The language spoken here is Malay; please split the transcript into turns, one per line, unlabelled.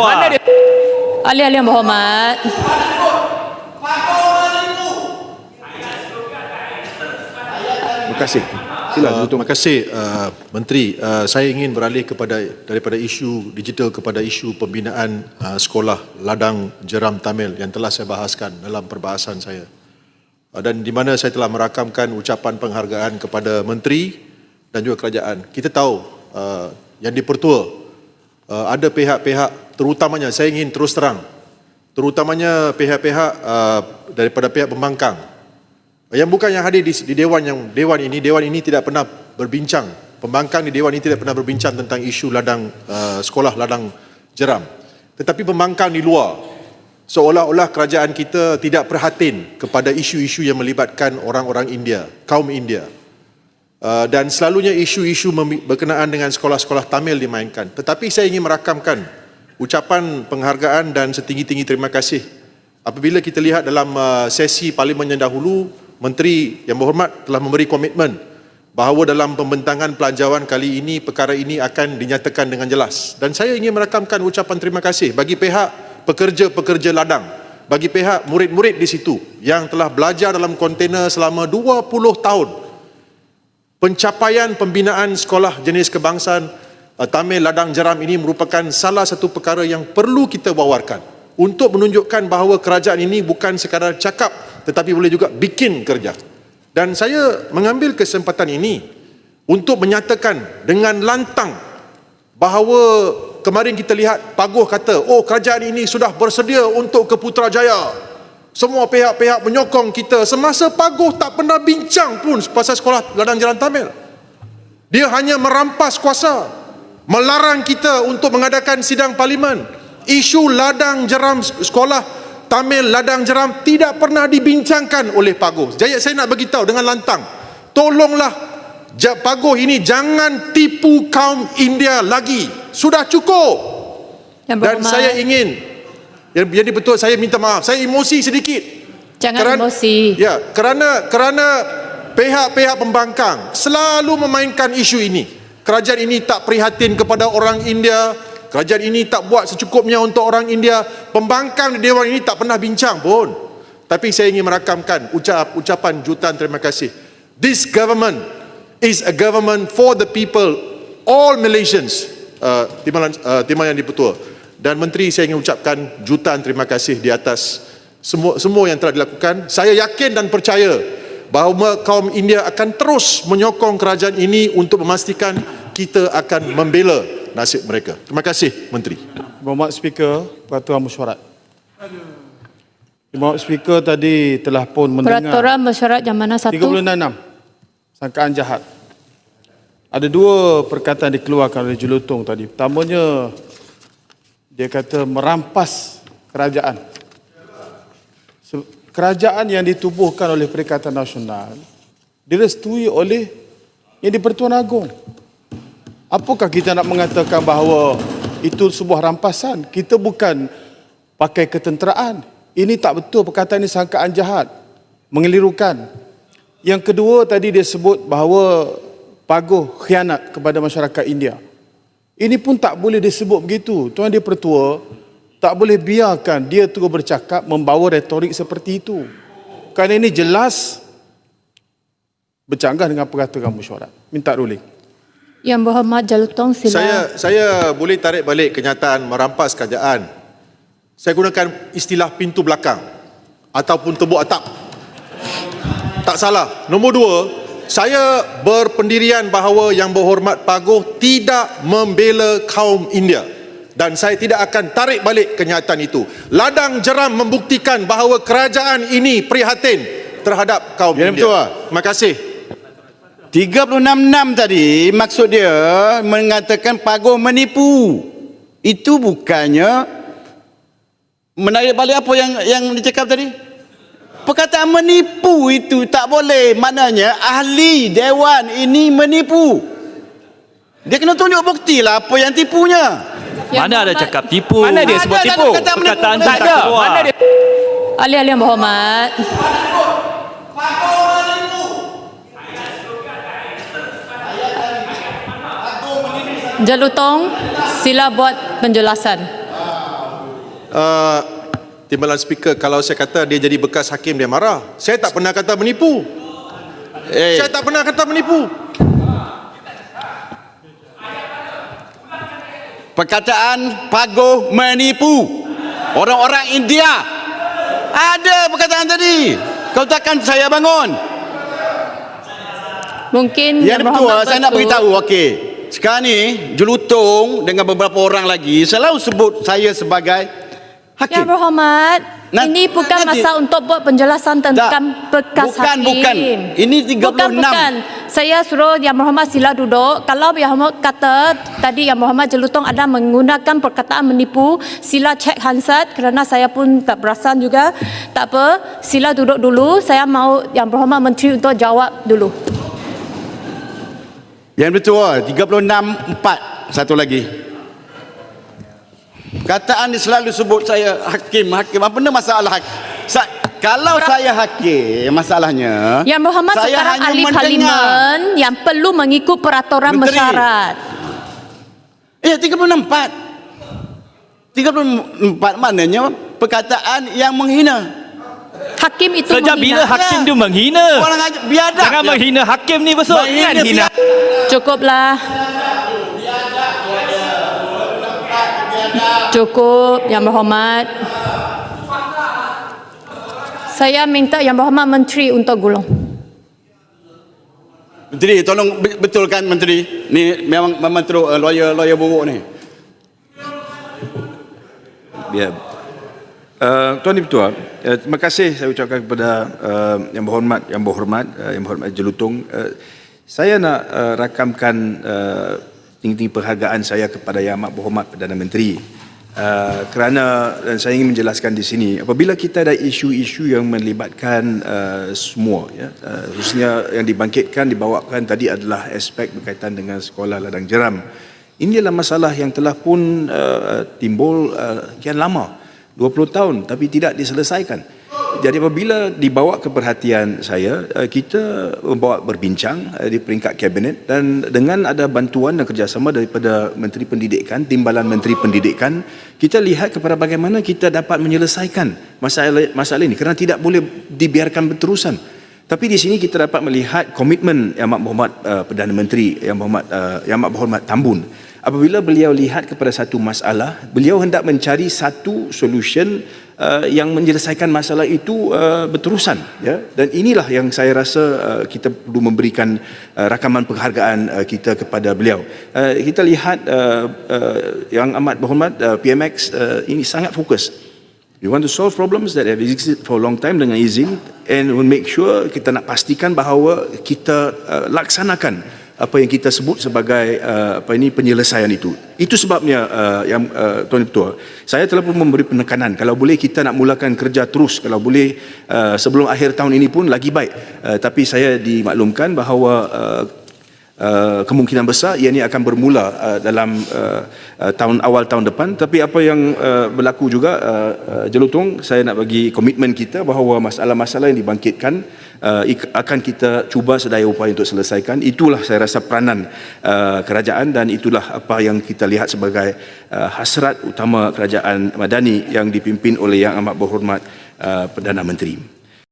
Mana dia?
Ahli-ahli yang berhormat,
Terima kasih. Sila,
Uh, terima kasih uh, Menteri. Uh, saya ingin beralih kepada daripada isu digital kepada isu pembinaan uh, sekolah ladang jeram Tamil yang telah saya bahaskan dalam perbahasan saya. Uh, dan di mana saya telah merakamkan ucapan penghargaan kepada Menteri dan juga kerajaan. Kita tahu uh, yang di Pertua uh, ada pihak-pihak terutamanya saya ingin terus terang terutamanya pihak-pihak uh, daripada pihak pembangkang. Yang bukan yang hadir di, di dewan yang dewan ini dewan ini tidak pernah berbincang. Pembangkang di dewan ini tidak pernah berbincang tentang isu ladang uh, sekolah ladang jeram. Tetapi pembangkang di luar seolah-olah kerajaan kita tidak perhatin kepada isu-isu yang melibatkan orang-orang India kaum India. Uh, dan selalunya isu-isu berkenaan dengan sekolah-sekolah Tamil dimainkan. Tetapi saya ingin merakamkan ucapan penghargaan dan setinggi-tinggi terima kasih. Apabila kita lihat dalam uh, sesi parlimen yang dahulu menteri yang berhormat telah memberi komitmen bahawa dalam pembentangan pelanjawan kali ini perkara ini akan dinyatakan dengan jelas. Dan saya ingin merakamkan ucapan terima kasih bagi pihak pekerja-pekerja ladang bagi pihak murid-murid di situ yang telah belajar dalam kontena selama 20 tahun. Pencapaian pembinaan sekolah jenis kebangsaan Tamil Ladang Jeram ini merupakan salah satu perkara yang perlu kita wawarkan untuk menunjukkan bahawa kerajaan ini bukan sekadar cakap tetapi boleh juga bikin kerja. Dan saya mengambil kesempatan ini untuk menyatakan dengan lantang bahawa kemarin kita lihat Paguh kata, oh kerajaan ini sudah bersedia untuk ke Putrajaya. Semua pihak-pihak menyokong kita. Semasa Paguh tak pernah bincang pun pasal sekolah ladang jalan Tamil. Dia hanya merampas kuasa. Melarang kita untuk mengadakan sidang parlimen. Isu ladang jeram sekolah Tamil ladang jeram tidak pernah dibincangkan oleh Paguh. Jadi saya nak beritahu dengan lantang. Tolonglah Paguh ini jangan tipu kaum India lagi. Sudah cukup.
yang
Dan saya ingin yang jadi betul saya minta maaf. Saya emosi sedikit.
jangan
Keran-
emosi.
Ya, kerana kerana pihak-pihak pembangkang selalu memainkan isu ini. Kerajaan ini tak prihatin kepada orang India. Kerajaan ini tak buat secukupnya untuk orang India. Pembangkang di dewan ini tak pernah bincang pun. Tapi saya ingin merakamkan ucap ucapan jutaan terima kasih. This government is a government for the people, all Malaysians. Uh, timbalan uh, timbalan yang dipetua. Dan menteri saya ingin ucapkan jutaan terima kasih di atas semua semua yang telah dilakukan. Saya yakin dan percaya bahawa kaum India akan terus menyokong kerajaan ini untuk memastikan kita akan membela nasib mereka. Terima kasih menteri.
Berhormat Speaker, Peraturan Mesyuarat. Berhormat Speaker tadi telah pun mendengar
Peraturan bersyarat yang mana satu?
36 sangkaan jahat. Ada dua perkataan dikeluarkan oleh Jelutong tadi. Pertamanya dia kata merampas kerajaan. Se- Kerajaan yang ditubuhkan oleh Perikatan Nasional direstui oleh yang di Pertuan Agong. Apakah kita nak mengatakan bahawa itu sebuah rampasan? Kita bukan pakai ketenteraan. Ini tak betul perkataan ini sangkaan jahat. Mengelirukan. Yang kedua tadi dia sebut bahawa Paguh khianat kepada masyarakat India. Ini pun tak boleh disebut begitu. Tuan Dia Pertua tak boleh biarkan dia terus bercakap membawa retorik seperti itu. Kerana ini jelas bercanggah dengan peraturan mesyuarat. Minta ruling.
Yang berhormat Jalutong sila.
Saya saya boleh tarik balik kenyataan merampas kerajaan. Saya gunakan istilah pintu belakang ataupun tebuk atap. Tak salah. Nombor dua, saya berpendirian bahawa yang berhormat Paguh tidak membela kaum India. Dan saya tidak akan tarik balik kenyataan itu. Ladang jeram membuktikan bahawa kerajaan ini prihatin terhadap kaum
Ya,
India.
betul.
Terima kasih.
36-6 tadi maksud dia mengatakan Paguh menipu. Itu bukannya menarik balik apa yang yang dicakap tadi? Perkataan menipu itu tak boleh. Maknanya ahli dewan ini menipu. Dia kena tunjuk bukti lah apa yang tipunya.
Yang
Mana ada cakap tipu?
Mana dia sebut tipu?
Perkataan,
Tak ada.
keluar.
Mana dia?
Ahli-ahli yang berhormat. Jalutong, sila buat penjelasan.
Uh, Timbalan Speaker, kalau saya kata dia jadi bekas hakim dia marah. Saya tak pernah kata menipu.
Eh,
Saya tak pernah kata menipu.
Perkataan paguh menipu. Orang-orang India. Ada perkataan tadi. Kau takkan saya bangun.
Mungkin
yang betul.
Berhormat
saya nak beritahu okey. Sekarang ni Jelutong dengan beberapa orang lagi selalu sebut saya sebagai hakim
Yang berhormat,
Nah,
ini bukan
nanti-
masa untuk buat penjelasan tentang bekas
Bukan,
hakim.
bukan. Ini 36.
Bukan, bukan. Saya suruh Yang Berhormat sila duduk. Kalau Yang Berhormat kata tadi Yang Berhormat Jelutong ada menggunakan perkataan menipu, sila cek Hansat kerana saya pun tak perasan juga. Tak apa, sila duduk dulu. Saya mau Yang Berhormat Menteri untuk jawab dulu.
Yang betul 36 4 satu lagi. Kataan ni selalu sebut saya hakim hakim. Apa benda masalah hakim? Sa- kalau saya hakim masalahnya
Yang Berhormat
saya
sekarang ahli parlimen yang perlu mengikut peraturan
Menteri.
mersyarat.
Eh 36 4. 34 maknanya perkataan yang menghina.
Hakim itu
Sejak bila
menghina.
hakim tu menghina?
Orang aja biadab.
Jangan
je.
menghina hakim ni besok.
Menghina
Kan hina.
Cukuplah. Cukup, Yang Berhormat. Saya minta Yang Berhormat Menteri untuk gulung.
Menteri, tolong be- betulkan menteri. Ni memang memang teruk uh, lawyer lawyer buruk ni.
Ya. Uh, Tuan Dipertua, uh, terima kasih saya ucapkan kepada uh, Yang Berhormat, Yang Berhormat, uh, Yang Berhormat Jelutong. Uh, saya nak uh, rakamkan uh, tinggi-tinggi penghargaan saya kepada Yang Amat Berhormat Perdana Menteri. Uh, kerana dan saya ingin menjelaskan di sini apabila kita ada isu-isu yang melibatkan uh, semua ya uh, khususnya yang dibangkitkan dibawakan tadi adalah aspek berkaitan dengan sekolah ladang jeram. Ini adalah masalah yang telah pun uh, timbul uh, kian lama. 20 tahun tapi tidak diselesaikan jadi apabila dibawa ke perhatian saya uh, kita membawa berbincang uh, di peringkat kabinet dan dengan ada bantuan dan kerjasama daripada Menteri Pendidikan Timbalan Menteri Pendidikan kita lihat kepada bagaimana kita dapat menyelesaikan masalah masalah ini kerana tidak boleh dibiarkan berterusan tapi di sini kita dapat melihat komitmen Yang Amat Berhormat uh, Perdana Menteri Yang Berhormat uh, Yang Amat Berhormat Tambun. Apabila beliau lihat kepada satu masalah, beliau hendak mencari satu solution uh, yang menyelesaikan masalah itu uh, berterusan ya. Dan inilah yang saya rasa uh, kita perlu memberikan uh, rakaman penghargaan uh, kita kepada beliau. Uh, kita lihat uh, uh, Yang Amat Berhormat uh, PMX uh, ini sangat fokus We want to solve problems that have existed for a long time dengan izin and we'll make sure kita nak pastikan bahawa kita uh, laksanakan apa yang kita sebut sebagai uh, apa ini penyelesaian itu. Itu sebabnya uh, yang uh, Tuan Ketua, saya telah pun memberi penekanan kalau boleh kita nak mulakan kerja terus kalau boleh uh, sebelum akhir tahun ini pun lagi baik. Uh, tapi saya dimaklumkan bahawa uh, Uh, kemungkinan besar ia ini akan bermula uh, dalam uh, uh, tahun awal tahun depan. Tapi apa yang uh, berlaku juga uh, uh, jelutong saya nak bagi komitmen kita bahawa masalah-masalah yang dibangkitkan uh, akan kita cuba sedaya upaya untuk selesaikan. Itulah saya rasa peranan uh, kerajaan dan itulah apa yang kita lihat sebagai uh, hasrat utama kerajaan madani yang dipimpin oleh yang amat berhormat uh, Perdana Menteri